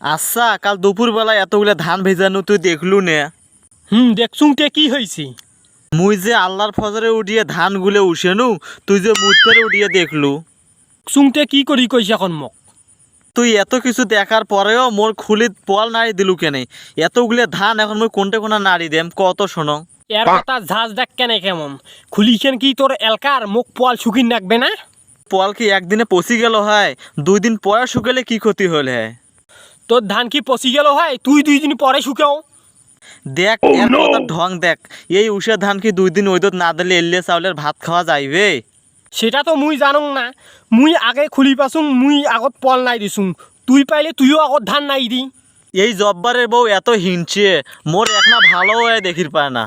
আচ্ছা কাল দুপুর বেলা এতগুলা ধান ভেজানো তুই দেখলু নে। হুম দেখছুং তে কি হয়েছে মুই যে আল্লাহর ফজরে উঠিয়ে ধান গুলে উঠেনু তুই যে মুতরে উঠিয়ে দেখলু। চুংতে কি করি কইছে এখন মোক? তুই এত কিছু দেখার পরেও মোর খুলিত পল নাড়ি দিলু কেনে? এতগুলো ধান এখন মুই কোনটা কোনা নাড়ি দেম কত শোনো। এর কথা ঝাঁজ দেখ কেনে কেমন? খুলিছেন কি তোর এলকার? মুখ পোয়াল শুকিন রাখবে না? পল কি একদিনে পচি গেল হয়? দুই দিন পরে শুকালে কি ক্ষতি হল হ্যাঁ? তোর ধান কি পচি গেল হয় তুই দুই দিন পরে শুকাও। দেখ এর কথা ঢং দেখ। এই উষা ধান কি দুই দিন ওইদত না দিলে এল্লে চাউলের ভাত খাওয়া যাইবে? সেটা তো মুই জানো না। মুই আগে খুলি পাচুং মুই আগত পল নাই দিছুং তুই পাইলে তুইও আগত ধান নাই দি। এই জব্বারের বউ এত হিংচে মোর এখনা ভালো হয়ে দেখির পায় না।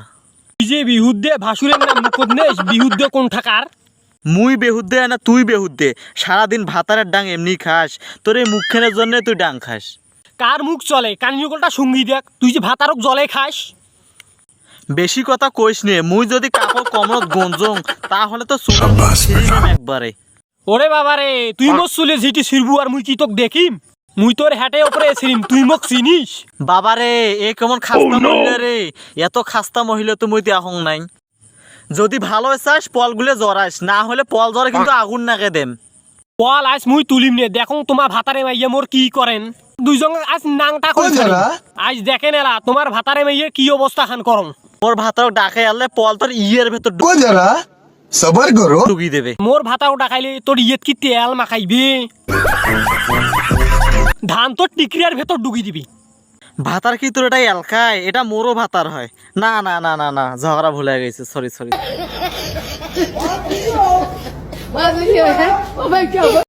তুই যে বিহুদ্দে ভাসুরের নাম মুখত নেস বিহুদ্দে কোন থাকার মুই বেহুদ্দে না তুই বেহুদ্দে সারাদিন ভাতারের ডাং এমনি খাস তোর এই মুখখানের জন্য তুই ডাং খাস। কার মুখ চলে? কানিগলটা সঙ্গী দেখ। তুই যে ভাতারক জলে খাস। বেশি কথা কইস নে মুই যদি কাপড় কমরত গঞ্জং তাহলে তো একবারে। ওরে বাবা রে তুই মোর চুলে ঝিটি ছিড়বু আর মুই কি তোক দেখিম? মুই তোর হ্যাটে ওপরে ছিড়িম তুই মোক চিনিস? বাবারে এ কেমন খাস্তা মহিলা রে? এত খাস্তা মহিলা তো মুই দেখাং নাই। যদি ভালো চাস পলগুলো জরাস না হলে পল জরে কিন্তু আগুন নাকে দেম। বল আজ মুই তুলিম নে দেখো তোমার ভাতারে মাইয়ে মোর কি করেন? দুইজন আজ নাংটা করে ছাড়ি আজ দেখে নেলা তোমার ভাতারে মেয়ে কি অবস্থা খান করম? মোর ভাতার ডাকে আলে পল তোর ইয়ের ভেতর ঢুকে যারা? সবার করো ঢুকি দেবে। মোর ভাতাও ডাকাইলে তোর ইয়েত কি তেল মাখাইবি? ধান তোর টিকরিয়ার ভেতর ঢুকি দিবি। ভাতার কি তোর এটা এলকায়? এটা মোরও ভাতার হয়। না না না না না ঝগড়া ভুলে গেছে সরি সরি